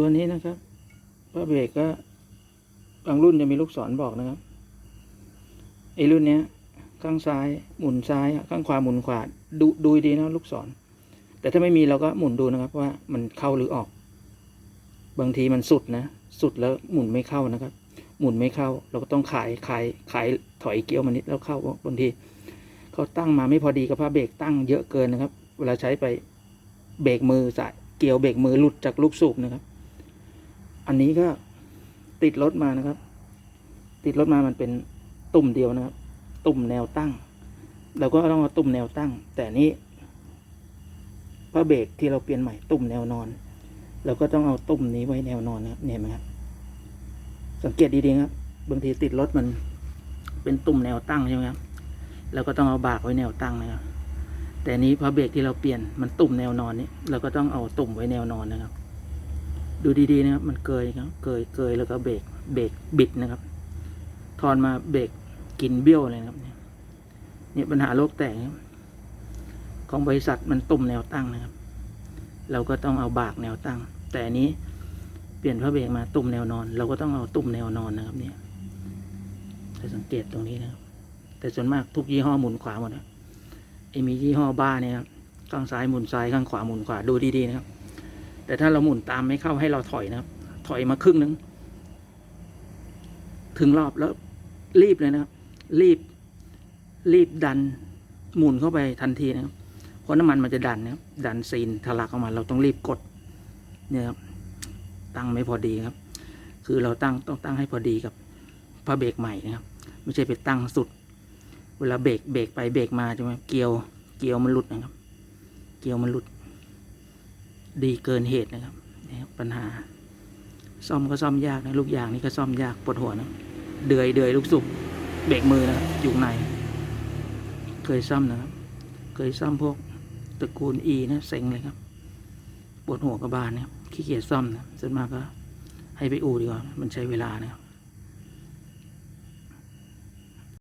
ตัวนี้นะครับผ้าเบรกก็บางรุ่นจะมีลูกศรบอกนะครับไอ้รุ่นเนี้ย ข้างซ้ายหมุนซ้ายข้างขวาหมุนขวาดูดูดีนะลูกศร แต่ถ้าไม่มีเราก็หมุนดูนะครับ ว่ามันเข้าหรือออก บางทีมันสุดนะสุดแล้วหมุนไม่เข้านะครับ หมุนไม่เข้า เราก็ต้องขายขายขายถอยเกี้ยวมานิดแล้วเข้าบางทีเขาตั้งมาไม่พอดีกับผ้าเบรกตั้งเยอะเกินนะครับ เวลาใช้ไปเบรกมือสายเกี่ยวเบรกมือหลุดจากลูกสูบนะครับ อันนี้ก็ติดรถมานะครับ ติดรถมามันเป็นตุ่มเดียวนะครับ ตุ่มแนวตั้งเราก็ต้องเอาตุ่มแนวตั้ง แต่นี้ผ้าเบรกที่เราเปลี่ยนใหม่ตุ่มแนวนอนเราก็ต้องเอาตุ่มนี้ไว้แนวนอนนะครับเนี่ยเห็นไหมครับ สังเกตดีๆครับ บางทีติดรถมัน เป็นตุ่มแนวตั้งใช่ไหมครับเราก็ต้องเอาบากไว้แนวตั้งนะครับแต่นี้พอเบรกที่เราเปลี่ยนมันตุ่มแนวนอนนี้เราก็ต้องเอาตุ่มไว้แนวนอนนะครับ ดูดีๆนะครับมันเกยครับเกยเกยแล้วก็เบรกเบรกบิดนะครับทอนมาเบรกกินเบี้ยวเลยนะครับเนี่ยเนี่ยปัญหาโลกแตกของบริษัทมันตุ่มแนวตั้งนะครับ เราก็ต้องเอาบากแนวตั้ง แต่อันนี้เปลี่ยนพระเบรกมาตุ่มแนวนอน เราก็ต้องเอาตุ่มแนวนอนนะครับ เนี่ยจะสังเกตตรงนี้นะครับ แต่ส่วนมากทุกยี่ห้อหมุนขวาหมดนะไอ้มียี่ห้อบ้าเนี่ยครับข้างซ้ายหมุนซ้ายข้างขวาหมุนขวาดูดีๆนะครับ แต่ถ้าเราหมุนตามไม่เข้าให้เราถอยนะครับ ถอยมาครึ่งนึง ถึงรอบแล้วรีบเลยนะครับ รีบ รีบดัน หมุนเข้าไปทันทีนะครับเพราะน้ำมันมันจะดันนะครับ ดันซีนทะลักออกมา เราต้องรีบกด เนี่ยครับ ตั้งไม่พอดีครับ คือเราตั้งต้องตั้งให้พอดีกับผ้าเบรกใหม่นะครับ ไม่ใช่ไปตั้งสุด เวลาเบรกเบรกไปเบรกมาใช่ไหมเกียว เกียวมันหลุดนะครับ เกียวมันหลุด ดีเกินเหตุนะครับนี่ปัญหา ซ่อมก็ซ่อมยากนะลูกยางนี่ก็ซ่อมยากปวดหัวนะเดือยเดือยลูกสุกเบรกมือนะครับอยู่ใน เคยซ่อมนะครับ เคยซ่อมพวกตระกูลอีนะเซ็งเลยครับปวดหัวกระบาลนะครับขี้เกียจซ่อมนะส่วนมากก็ให้ไปอู่ดีกว่า มันใช้เวลานะครับ